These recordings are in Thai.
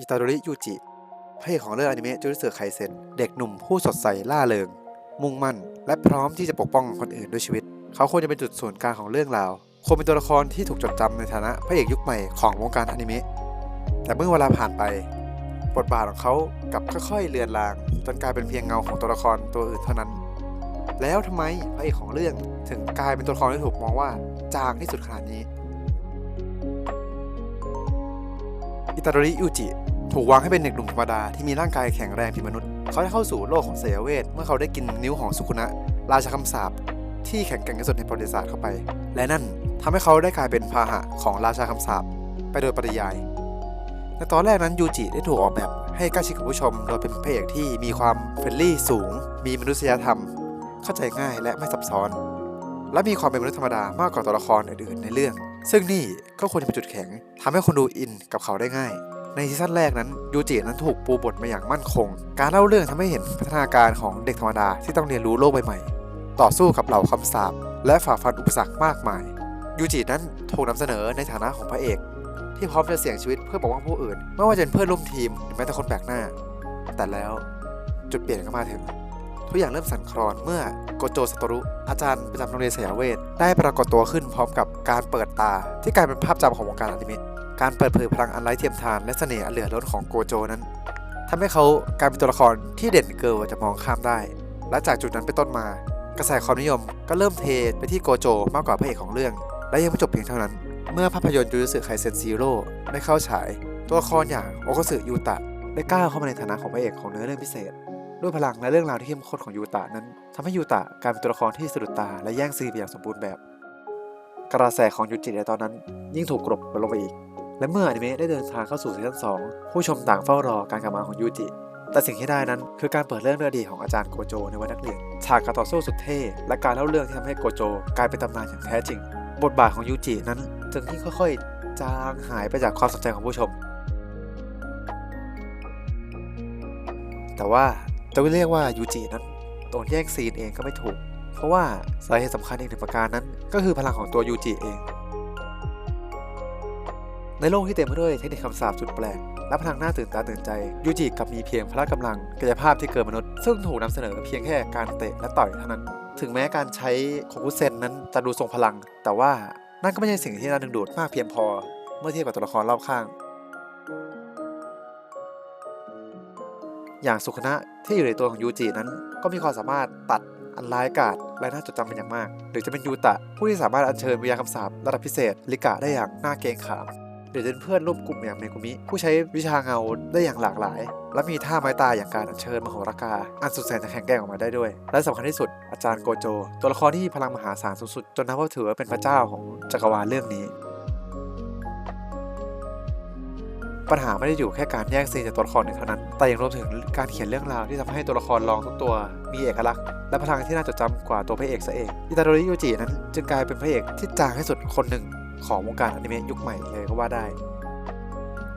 อิตาโดริยูจิพระเอกของเรื่องอนิเมะจูริเสึไคเซนเด็กหนุ่มผู้สดใสล่าเริง มุ่งมั่น และพร้อมที่จะปกป้องคนอื่นด้วยชีวิต เขาควรจะเป็นจุดศูนย์กลางของเรื่องราวควรเป็นตัวละครที่ถูกจดจำในฐานะพระเอกยุคใหม่ของวงการอนิเมะแต่เมื่อเวลาผ่านไป บทบาทของเขากลับค่อยๆเลือนลาง จนกลายเป็นเพียงเงาของตัวละครตัวอื่นเท่านั้น แล้วทำไมพระเอกของเรื่องถึงกลายเป็นตัวละครที่ถูกมองว่าจางที่สุดขนาดนี้อิตาโดริยูจิ ถูกวางให้เป็นเด็กหนุ่มธรรมดาที่มีร่างกายแข็งแรงผิดมนุษย์ เขาได้เข้าสู่โลกของเสยเวทเมื่อเขาได้กินนิ้วของสุคุนะ ราชาคำสาปที่แข็งแกร่งที่สุดในประวัติศาสตร์เข้าไป และนั่นทำให้เขาได้กลายเป็นพาหะของราชาคำสาปไปโดยปริยาย ในตอนแรกนั้นยูจิได้ถูกออกแบบให้ใกล้ชิดกับผู้ชม โดยเป็นพระเอกที่มีความเฟรนลี่สูง มีมนุษยธรรม เข้าใจง่ายและไม่ซับซ้อน และมีความเป็นมนุษย์ธรรมดามากกว่าตัวละครอื่นๆในเรื่อง ซึ่งนี่ก็ควรจะเป็นจุดแข็งทำให้คนดูอินกับเขาได้ง่าย ในซีซั่นแรกนั้นยูจินั้นถูกปูบทมาอย่างมั่นคง การเล่าเรื่องทำให้เห็นพัฒนาการของเด็กธรรมดาที่ต้องเรียนรู้โลกใบใหม่ต่อสู้กับเหล่าคำสาปและฝ่าฟันอุปสรรคมากมายยูจินั้นถูกนำเสนอในฐานะของพระเอก ที่พร้อมจะเสี่ยงชีวิตเพื่อปกป้องผู้อื่น ไม่ว่าจะเป็นเพื่อนร่วมทีมหรือแม้แต่คนแปลกหน้า แต่แล้วจุดเปลี่ยนก็มาถึง ทุกอย่างเริ่มสั่นคลอนเมื่อโกโจสตรุ อาจารย์ประจำโรงเรียนสยามเวทได้ปรากฏตัวขึ้นพร้อมกับการเปิดตาที่กลายเป็นภาพจำของวงการอนิเมะ การเปิดเผยพลังอันไร้เทียมทานและเสน่ห์อันเหลือล้นของโกโจนั้นทำให้เขากลายเป็นตัวละครที่เด่นเกินกว่าจะมองข้ามได้ และจากจุดนั้นเป็นต้นมา กระแสความนิยมก็เริ่มเทไปที่โกโจมากกว่าพระเอกของเรื่อง และยังไม่จบเพียงเท่านั้น เมื่อภาพยนตร์ยูรุสึไคเซนซีโร่ได้เข้าฉาย ตัวละครอย่างโอโกสึยูตะได้ก้าวเข้ามาในฐานะของพระเอกของเนื้อเรื่องพิเศษ ด้วยพลังและเรื่องราวที่เข้มข้นของยูตะนั้นทำให้ยูตะกลายเป็นตัวละครที่สะดุดตาและแย่งซีนไปอย่างสมบูรณ์แบบ กระแสของยูจิในตอนนั้นยิ่งถูกกลบลงไปอีก และเมื่ออนิเมะได้เดินทางเข้าสู่ซีซั่น2ผู้ชมต่างเฝ้ารอการกลับมาของยูจิ แต่สิ่งที่ได้นั้นคือการเปิดเรื่องเรื่องดีของอาจารย์โกโจในวัยนักเรียน ฉากการต่อสู้สุดเท่ และการเล่าเรื่องที่ทำให้โกโจ กลายเป็นตำนานอย่างแท้จริง บทบาทของยูจินั้นจึงที่ค่อยๆ จางหายไปจากความสนใจของผู้ชม แต่ว่าจะเรียกว่ายูจินั้นโดนแย่งซีนเองก็ไม่ถูก เพราะว่าสาเหตุสำคัญอีกหนึ่งประการนั้น ก็คือพลังของตัวยูจิเอง ในโลกที่เต็มไปด้วยเทคนิคคำสาปสุดแปลกและพลังน่าตื่นตาตื่นใจ ยูจิกลับมีเพียงพละกำลังกายภาพที่เกินมนุษย์ ซึ่งถูกนำเสนอเพียงแค่การเตะและต่อยเท่านั้น ถึงแม้การใช้โคคุเซนนั้นจะดูทรงพลัง แต่ว่านั่นก็ไม่ใช่สิ่งที่น่าดึงดูดมากเพียงพอ เมื่อเทียบกับตัวละครรอบข้าง อย่างสุขนะที่อยู่ในตัวของยูจินั้น ก็มีความสามารถตัดอันร้ายกาจและน่าจดจำเป็นอย่างมาก หรือจะเป็นยูตะผู้ที่สามารถอัญเชิญวิญญาณคำสาประดับพิเศษลิกะได้อย่างน่าเกรงขาม หรือเป็นเพื่อนร่วมกลุ่มอย่างเมกุมิ ผู้ใช้วิชาเงาได้อย่างหลากหลาย และมีท่าไม้ตายอย่างการอัญเชิญมโหรากา อันสุดแสนจะแข็งแกร่งออกมาได้ด้วย และสำคัญที่สุดอาจารย์โกโจ ตัวละครที่มีพลังมหาศาลสุดๆจนนับว่าถือว่าเป็นพระเจ้าของจักรวาลเรื่องนี้ปัญหาไม่ได้อยู่แค่การแย่งซีนจากตัวละครหนึ่งเท่านั้น แต่ยังรวมถึงการเขียนเรื่องราวที่ทำให้ตัวละครรองทุกตัวมีเอกลักษณ์ และพลังที่น่าจดจำกว่าตัวพระเอกซะเอง อิตาโดริยูจินั้น จึงกลายเป็นพระเอกที่จางที่สุดคนหนึ่ง ของวงการอนิเมะยุคใหม่เลยก็ว่าได้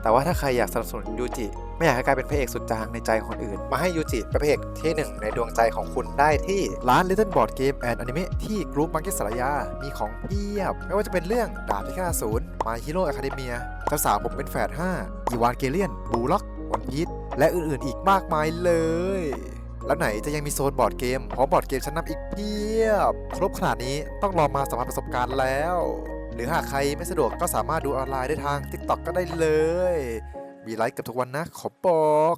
แต่ว่าถ้าใครอยากสนับสนุนยูจิไม่อยากให้กลายเป็นพระเอกสุดจางในใจคนอื่น มาให้ยูจิเป็นพระเอกที่หนึ่งในดวงใจของคุณได้ที่ร้าน Little Board Game and Anime ที่กรุ๊ปมาร์เก็ตสารยา มีของเพียบ ไม่ว่าจะเป็นเรื่องดาบพิฆาตศูนย์ My Hero Academia เจ้าสาวผมเป็นแฝด5อีวานเกเลียน บูล็อกวันพีชและอื่นๆอีกมากมายเลย แล้วไหนจะยังมีโซนบอร์ดเกมพร้อมบอร์ดเกมชั้นนำอีกเพียบ ครบขนาดนี้ต้องลองมาสัมผัสประสบการณ์แล้ว หรือหากใครไม่สะดวกก็สามารถดูออนไลน์ได้ทาง TikTok ก็ได้เลย มีไลฟ์เกับทุกวันนะ ขอบอก